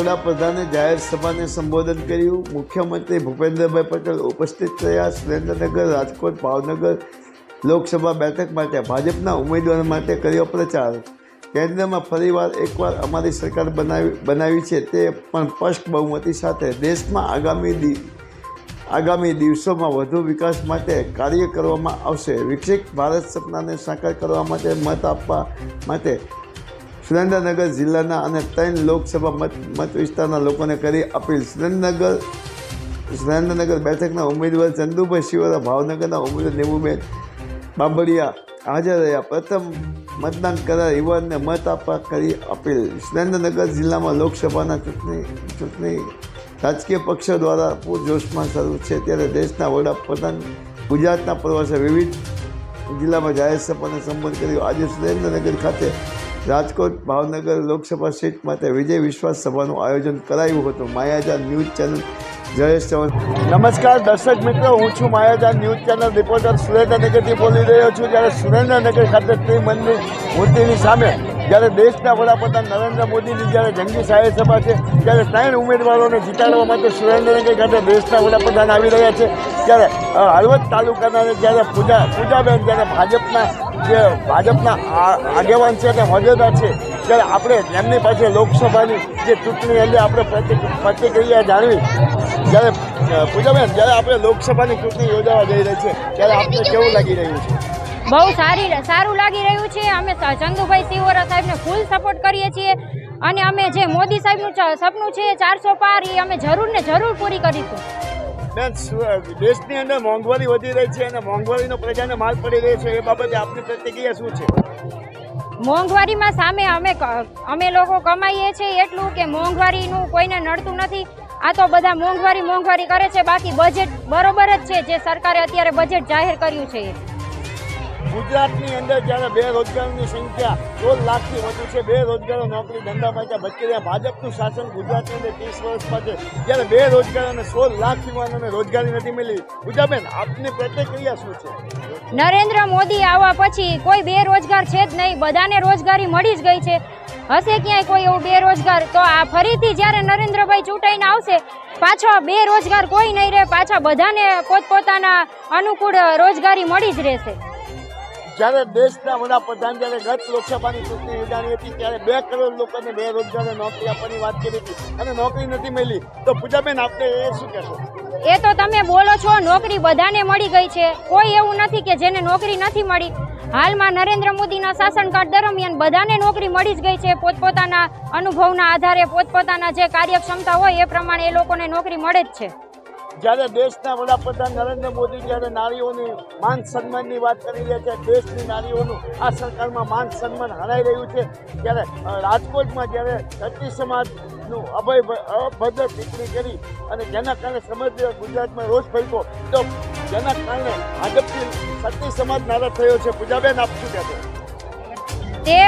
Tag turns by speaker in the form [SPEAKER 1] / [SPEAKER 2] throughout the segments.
[SPEAKER 1] વડાપ્રધાને જાહેર સભાને સંબોધન કર્યું. મુખ્યમંત્રી ભૂપેન્દ્રભાઈ પટેલ ઉપસ્થિત થયા. સુરેન્દ્રનગર, રાજકોટ, ભાવનગર લોકસભા બેઠક માટે ભાજપના ઉમેદવાર માટે કર્યો પ્રચાર. કેન્દ્રમાં ફરીવાર એકવાર અમારી સરકાર બનાવી બનાવી છે તે પણ સ્પષ્ટ બહુમતી સાથે દેશમાં આગામી દિ, આગામી દિવસોમાં વધુ વિકાસ માટે કાર્ય કરવામાં આવશે. વિકસિત ભારત સપનાને સાકાર કરવા માટે મત આપવા માટે સુરેન્દ્રનગર જિલ્લાના અને ત્રણ લોકસભા મત મત વિસ્તારના લોકોને કરી અપીલ. સુરેન્દ્રનગર સુરેન્દ્રનગર બેઠકના ઉમેદવાર ચંદુભાઈ શિવરા, ભાવનગરના ઉમેદવાર નેવુબેન બાબડિયા હાજર રહ્યા. પ્રથમ મતદાન કરાર યુવાનને મત આપવા કરી અપીલ. સુરેન્દ્રનગર જિલ્લામાં લોકસભાના ચૂંટણી ચૂંટણી રાજકીય પક્ષો દ્વારા પૂરજોશમાં શરૂ છે. ત્યારે દેશના વડાપ્રધાન, ગુજરાતના પ્રવાસે વિવિધ જિલ્લામાં જાહેર સભાને સંબોધન કર્યું. આજે સુરેન્દ્રનગર ખાતે રાજકોટ ભાવનગર લોકસભા સીટ માટે વિજય વિશ્વાસ સભાનું આયોજન કરાયું હતું. Mayajaan news channel, Jayesh Chauhan. નમસ્કાર, દર્શક મિત્રો, હું છું માયાજાન ન્યૂઝ ચેનલ રિપોર્ટર સુરેન્દ્રનગરથી બોલી રહ્યો છું. જ્યારે સુરેન્દ્રનગર ખાતે ત્રિમંદિર મૂર્તિની સામે જ્યારે દેશના વડાપ્રધાન નરેન્દ્ર મોદીની જ્યારે જંગી સાહેબ સભા છે, ત્યારે ત્રણ ઉમેદવારોને જીતાડવા માટે સુરેન્દ્રનગર ખાતે દેશના વડાપ્રધાન આવી રહ્યા છે. ત્યારે હળવદ તાલુકાના જ્યારે પૂજા, પૂજાબેન જ્યારે ભાજપના, જે ભાજપના આગેવાન છે અને હોદ્દેદાર છે, ત્યારે આપણે એમની પાસે લોકસભાની જે ચૂંટણી અંગે આપણે પ્રતિ- પ્રતિક્રિયા જાણવી. જ્યારે પૂજાબેન, જ્યારે આપણે લોકસભાની ચૂંટણી યોજાવા જઈ રહી છે, ત્યારે આપણે કેવું લાગી રહ્યું છે?
[SPEAKER 2] બહુ સારી સારું લાગી રહ્યું છે. અમે ચંદુભાઈ સિવોરા સાહેબને ફૂલ સપોર્ટ કરીએ છીએ. અને અમે જે મોદી સાહેબનું સપનું છે ચારસો પાર એ અમે જરૂર ને જરૂર પૂરી કરીશું.
[SPEAKER 1] દેશની અંદર મોંઘવારી વધી રહી છે અને મોંઘવારીનો પ્રજાને માલ પડી રહ્યો છે. એ બાબતે આપની પ્રતિક્રિયા શું છે?
[SPEAKER 2] મોંઘવારીમાં સામે અમે અમે લોકો કમાઈએ છીએ એટલું કે મોંઘવારીનું કોઈને નડતું નથી. આ તો બધા મોંઘવારી મોંઘવારી કરે છે. બાકી બજેટ બરોબર જ છે. જે સરકારે અત્યારે બજેટ જાહેર કર્યું છે
[SPEAKER 1] ગુજરાતની અંદર જ્યારે બેરોજગારોની સંખ્યા સોળ લાખથી વધુ છે, બેરોજગારો નોકરી ધંધા પાછા ભટકી રહ્યા. ભાજપનું શાસન ગુજરાતની અંદર ત્રીસ વર્ષ પાસે જ્યારે બેરોજગારોને સોળ લાખ યુવાનોને રોજગારી નથી મળી. પૂજાબેન, આપની પ્રતિક્રિયા શું છે?
[SPEAKER 2] નરેન્દ્ર મોદી આવવા પછી કોઈ બેરોજગાર છે જ નહીં. બધાને રોજગારી મળી જ ગઈ છે. હશે ક્યાંય કોઈ એવું બેરોજગાર? તો આ ફરીથી જ્યારે નરેન્દ્રભાઈ ચૂંટાઈને આવશે, પાછો બેરોજગાર કોઈ નહીં રહે. પાછા બધાને પોતપોતાના અનુકૂળ રોજગારી મળી જ રહેશે.
[SPEAKER 1] જ્યારે દેશના વડાપ્રધાન, જ્યારે ગત લોકસભાની ચૂંટણી યોજાણી હતી, ત્યારે બે કરોડ લોકોને બેરોજગારો, નોકરી આપવાની વાત કરી હતી અને નોકરી નથી મળી, તો પૂજાબેન આપણે એ શું કહેશો?
[SPEAKER 2] એ તો તમે બોલો છો, નોકરી બધાને મળી ગઈ છે. કોઈ એવું નથી કે જેને નોકરી નથી મળી. હાલમાં નરેન્દ્ર મોદીના શાસનકાળ દરમિયાન બધાને નોકરી મળી જ ગઈ છે. પોતપોતાના અનુભવના આધારે પોતપોતાના જે કાર્યક્ષમતા હોય, એ પ્રમાણે એ લોકોને નોકરી મળે જ છે.
[SPEAKER 1] જ્યારે દેશના વડાપ્રધાન નરેન્દ્ર મોદી જ્યારે નારીઓની માન સન્માનની વાત કરી રહ્યા છે, દેશની નારીઓનું આ સરકારમાં માન સન્માન હરાઈ રહ્યું છે, ત્યારે રાજકોટમાં જ્યારે દત્તી સમાજનું અભય, અભદ્ર ટિપ્પણી કરી અને જેના કારણે સમગ્ર ગુજરાતમાં રોષ ફેંકો તો જેના કારણે ભાજપથી સતી સમાજ નારાજ થયો છે. પૂજાબેન, આપ શું કહેશો?
[SPEAKER 2] તે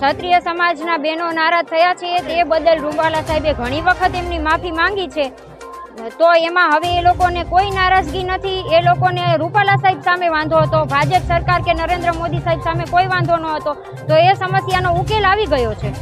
[SPEAKER 2] ક્ષત્રિય સમાજના બહેનો નારાજ થયા છે, તે બદલ રૂપાલા સાહેબે ઘણી વખત એમની માફી માંગી છે. તો એમાં હવે એ લોકોને કોઈ નારાજગી નથી. એ લોકોને રૂપાલા સાહેબ સામે વાંધો હતો, ભાજપ સરકાર કે નરેન્દ્ર મોદી સાહેબ સામે કોઈ વાંધો ન હતો. તો એ સમસ્યાનો ઉકેલ આવી ગયો છે.